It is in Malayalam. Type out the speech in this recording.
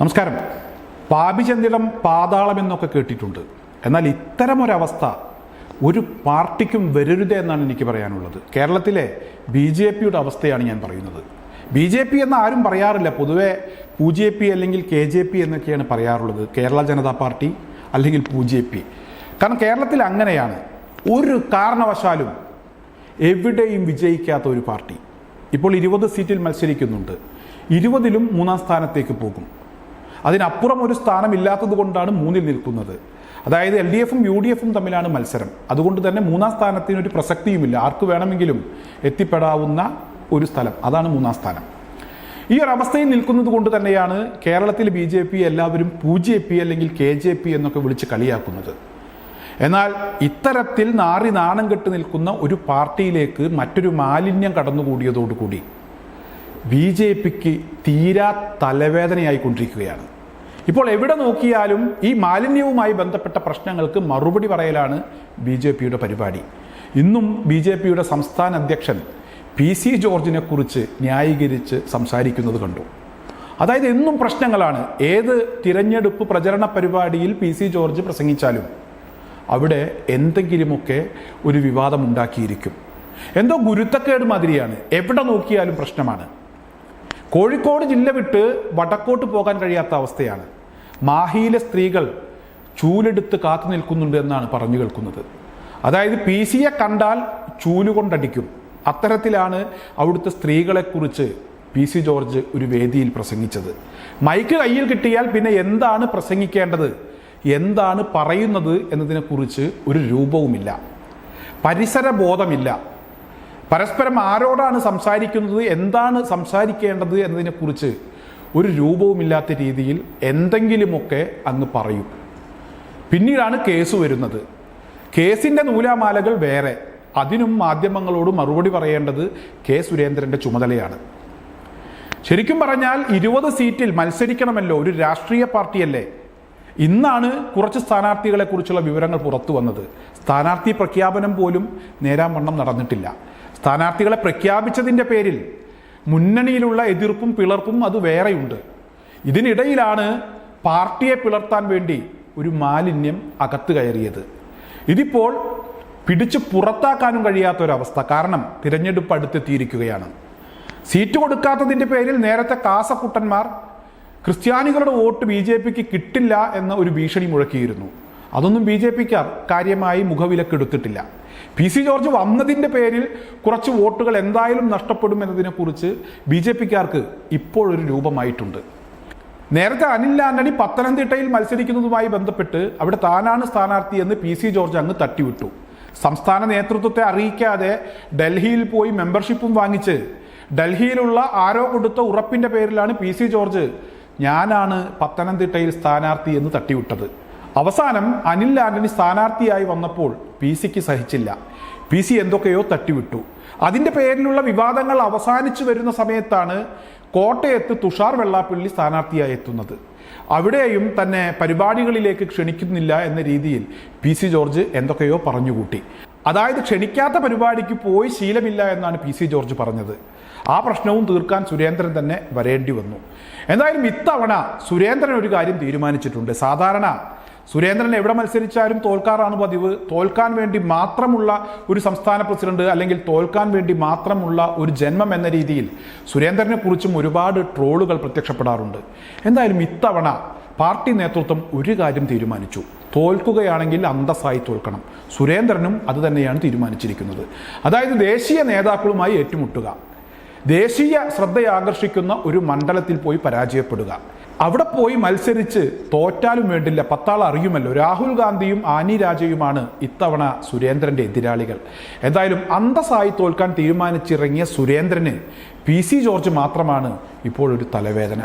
നമസ്കാരം. പാപിചന്തിടം പാതാളം എന്നൊക്കെ കേട്ടിട്ടുണ്ട്. എന്നാൽ ഇത്തരമൊരവസ്ഥ ഒരു പാർട്ടിക്കും വരരുത് എന്നാണ് എനിക്ക് പറയാനുള്ളത്. കേരളത്തിലെ ബി ജെ പിയുടെ അവസ്ഥയാണ് ഞാൻ പറയുന്നത്. ബി ജെ പി എന്ന് ആരും പറയാറില്ല. പൊതുവെ പു ജെ പി അല്ലെങ്കിൽ കെ ജെ പി എന്നൊക്കെയാണ് പറയാറുള്ളത്. കേരള ജനതാ പാർട്ടി അല്ലെങ്കിൽ പു ജെ പി. കാരണം കേരളത്തിൽ അങ്ങനെയാണ്. ഒരു കാരണവശാലും എവിടെയും വിജയിക്കാത്ത ഒരു പാർട്ടി. ഇപ്പോൾ ഇരുപത് സീറ്റിൽ മത്സരിക്കുന്നുണ്ട്. ഇരുപതിലും മൂന്നാം സ്ഥാനത്തേക്ക് പോകും. അതിനപ്പുറം ഒരു സ്ഥാനമില്ലാത്തത് കൊണ്ടാണ് മൂന്നിൽ നിൽക്കുന്നത്. അതായത് എൽ ഡി എഫും യു ഡി എഫും തമ്മിലാണ് മത്സരം. അതുകൊണ്ട് തന്നെ മൂന്നാം സ്ഥാനത്തിന് ഒരു പ്രസക്തിയുമില്ല. ആർക്ക് വേണമെങ്കിലും എത്തിപ്പെടാവുന്ന ഒരു സ്ഥലം. അതാണ് മൂന്നാം സ്ഥാനം. ഈ ഒരു അവസ്ഥയിൽ നിൽക്കുന്നത് കൊണ്ട് തന്നെയാണ് കേരളത്തിൽ ബി ജെ പി എല്ലാവരും പൂ ജെ പി അല്ലെങ്കിൽ കെ ജെ പി എന്നൊക്കെ വിളിച്ച് കളിയാക്കുന്നത്. എന്നാൽ ഇത്തരത്തിൽ നാറി നാണം കെട്ട് നിൽക്കുന്ന ഒരു പാർട്ടിയിലേക്ക് മറ്റൊരു മാലിന്യം കടന്നുകൂടിയതോടുകൂടി ബി ജെ പിക്ക് തീരാ തലവേദനയായിക്കൊണ്ടിരിക്കുകയാണ്. ഇപ്പോൾ എവിടെ നോക്കിയാലും ഈ മാലിന്യവുമായി ബന്ധപ്പെട്ട പ്രശ്നങ്ങൾക്ക് മറുപടി പറയലാണ് ബി ജെ പിയുടെ പരിപാടി. ഇന്നും ബി ജെ പിയുടെ സംസ്ഥാന അധ്യക്ഷൻ പി സി ജോർജിനെ കുറിച്ച് ന്യായീകരിച്ച് സംസാരിക്കുന്നത് കണ്ടു. അതായത് എന്നും പ്രശ്നങ്ങളാണ്. ഏത് തിരഞ്ഞെടുപ്പ് പ്രചരണ പരിപാടിയിൽ പി സി ജോർജ് പ്രസംഗിച്ചാലും അവിടെ എന്തെങ്കിലുമൊക്കെ ഒരു വിവാദമുണ്ടാക്കിയിരിക്കും എന്തോ ഗുരുത്തക്കേട് മാതിരിയാണ്. എവിടെ നോക്കിയാലും പ്രശ്നമാണ്. കോഴിക്കോട് ജില്ല വിട്ട് വടക്കോട്ട് പോകാൻ കഴിയാത്ത അവസ്ഥയാണ്. മാഹിയിലെ സ്ത്രീകൾ ചൂലെടുത്ത് കാത്തു നിൽക്കുന്നുണ്ട് എന്നാണ് പറഞ്ഞു കേൾക്കുന്നത്. അതായത് പി സിയെ കണ്ടാൽ ചൂലുകൊണ്ടടിക്കും അത്തരത്തിലാണ് അവിടുത്തെ സ്ത്രീകളെക്കുറിച്ച് പി സി ജോർജ് ഒരു വേദിയിൽ പ്രസംഗിച്ചത്. മൈക്ക് കയ്യിൽ കിട്ടിയാൽ പിന്നെ എന്താണ് പ്രസംഗിക്കേണ്ടത്? എന്താണ് പറയുന്നത് എന്നതിനെക്കുറിച്ച് ഒരു രൂപവുമില്ല. പരിസര ബോധമില്ല പരസ്പരം ആരോടാണ് സംസാരിക്കുന്നത് എന്താണ് സംസാരിക്കേണ്ടത് എന്നതിനെക്കുറിച്ച് ഒരു രൂപവുമില്ലാത്ത രീതിയിൽ എന്തെങ്കിലുമൊക്കെ അങ്ങ് പറയും. പിന്നീടാണ് കേസ് വരുന്നത്. കേസിന്റെ നൂലാമാലകൾ വേറെ. അതിനും മാധ്യമങ്ങളോട് മറുപടി പറയേണ്ടത് കെ സുരേന്ദ്രന്റെ ചുമതലയാണ്. ശരിക്കും പറഞ്ഞാൽ ഇരുപത് സീറ്റിൽ മത്സരിക്കണമല്ലോ ഒരു രാഷ്ട്രീയ പാർട്ടിയല്ലേ? ഇന്നാണ് കുറച്ച് സ്ഥാനാർത്ഥികളെക്കുറിച്ചുള്ള വിവരങ്ങൾ പുറത്തു വന്നത്. സ്ഥാനാർത്ഥി പ്രഖ്യാപനം പോലും നേരാം വണ്ണം നടന്നിട്ടില്ല. സ്ഥാനാർത്ഥികളെ പ്രഖ്യാപിച്ചതിന്റെ പേരിൽ മുന്നണിയിലുള്ള എതിർപ്പും പിളർപ്പും അത് വേറെയുണ്ട്. ഇതിനിടയിലാണ് പാർട്ടിയെ പിളർത്താൻ വേണ്ടി ഒരു മാലിന്യം അകത്ത് കയറിയത്. ഇതിപ്പോൾ പിടിച്ച് പുറത്താക്കാനും കഴിയാത്ത ഒരവസ്ഥ കാരണം തിരഞ്ഞെടുപ്പ് അടുത്തെത്തിയിരിക്കുകയാണ്. സീറ്റ് കൊടുക്കാത്തതിന്റെ പേരിൽ നേരത്തെ കാസക്കുട്ടന്മാർ ക്രിസ്ത്യാനികളുടെ വോട്ട് ബി ജെ പിക്ക് കിട്ടില്ല എന്ന ഒരു ഭീഷണി മുഴക്കിയിരുന്നു. അതൊന്നും ബി ജെ പിക്കാർ കാര്യമായി മുഖവിലക്കെടുത്തിട്ടില്ല. പി സി ജോർജ് വന്നതിന്റെ പേരിൽ കുറച്ച് വോട്ടുകൾ എന്തായാലും നഷ്ടപ്പെടും എന്നതിനെക്കുറിച്ച് ബി ജെ പിക്കാർക്ക് ഇപ്പോഴൊരു രൂപമായിട്ടുണ്ട്. നേരത്തെ അനിൽ ആന്റണി പത്തനംതിട്ടയിൽ മത്സരിക്കുന്നതുമായി ബന്ധപ്പെട്ട് അവിടെ താനാണ് സ്ഥാനാർത്ഥി എന്ന് പി സി ജോർജ് അങ്ങ് തട്ടിവിട്ടു. സംസ്ഥാന നേതൃത്വത്തെ അറിയിക്കാതെ ഡൽഹിയിൽ പോയി മെമ്പർഷിപ്പും വാങ്ങിച്ച് ഡൽഹിയിലുള്ള ആരോ കൊടുത്ത ഉറപ്പിന്റെ പേരിലാണ് പി സി ജോർജ് ഞാനാണ് പത്തനംതിട്ടയിൽ സ്ഥാനാർത്ഥി എന്ന് തട്ടിവിട്ടത്. അവസാനം അനിൽ ആന്റണി സ്ഥാനാർത്ഥിയായി വന്നപ്പോൾ പി സിക്ക് സഹിച്ചില്ല. പി സി എന്തൊക്കെയോ തട്ടിവിട്ടു. അതിന്റെ പേരിലുള്ള വിവാദങ്ങൾ അവസാനിച്ചു വരുന്ന സമയത്താണ് കോട്ടയത്ത് തുഷാർ വെള്ളാപ്പള്ളി സ്ഥാനാർത്ഥിയായി എത്തുന്നത്. അവിടെയും തന്നെ പരിപാടികളിലേക്ക് ക്ഷണിക്കുന്നില്ല എന്ന രീതിയിൽ പി സി ജോർജ് എന്തൊക്കെയോ പറഞ്ഞുകൂട്ടി. അതായത് ക്ഷണിക്കാത്ത പരിപാടിക്ക് പോയി ശീലമില്ല എന്നാണ് പി സി ജോർജ് പറഞ്ഞത്. ആ പ്രശ്നവും തീർക്കാൻ സുരേന്ദ്രൻ തന്നെ വരേണ്ടി വന്നു. എന്തായാലും ഇത്തവണ സുരേന്ദ്രൻ ഒരു കാര്യം തീരുമാനിച്ചിട്ടുണ്ട്. സാധാരണ സുരേന്ദ്രൻ എവിടെ മത്സരിച്ചാലും തോൽക്കാറാണ് പതിവ്. തോൽക്കാൻ വേണ്ടി മാത്രമുള്ള ഒരു സംസ്ഥാന പ്രസിഡന്റ് അല്ലെങ്കിൽ തോൽക്കാൻ വേണ്ടി മാത്രമുള്ള ഒരു ജന്മം എന്ന രീതിയിൽ സുരേന്ദ്രനെ കുറിച്ചും ഒരുപാട് ട്രോളുകൾ പ്രത്യക്ഷപ്പെടാറുണ്ട്. എന്തായാലും ഇത്തവണ പാർട്ടി നേതൃത്വം ഒരു കാര്യം തീരുമാനിച്ചു. തോൽക്കുകയാണെങ്കിൽ അന്തസ്സായി തോൽക്കണം. സുരേന്ദ്രനും അത് തന്നെയാണ് തീരുമാനിച്ചിരിക്കുന്നത്. അതായത് ദേശീയ നേതാക്കളുമായി ഏറ്റുമുട്ടുക. ദേശീയ ശ്രദ്ധയാകർഷിക്കുന്ന ഒരു മണ്ഡലത്തിൽ പോയി പരാജയപ്പെടുക. അവിടെ പോയി മത്സരിച്ച് തോറ്റാലും വേണ്ടില്ല. പത്താൾ അറിയുമല്ലോ. രാഹുൽ ഗാന്ധിയും ആനി രാജയുമാണ് ഇത്തവണ സുരേന്ദ്രന്റെ എതിരാളികൾ. എന്തായാലും അന്തസ്സായി തോൽക്കാൻ തീരുമാനിച്ചിറങ്ങിയ സുരേന്ദ്രന് പി സി ജോർജ് മാത്രമാണ് ഇപ്പോൾ ഒരു തലവേദന.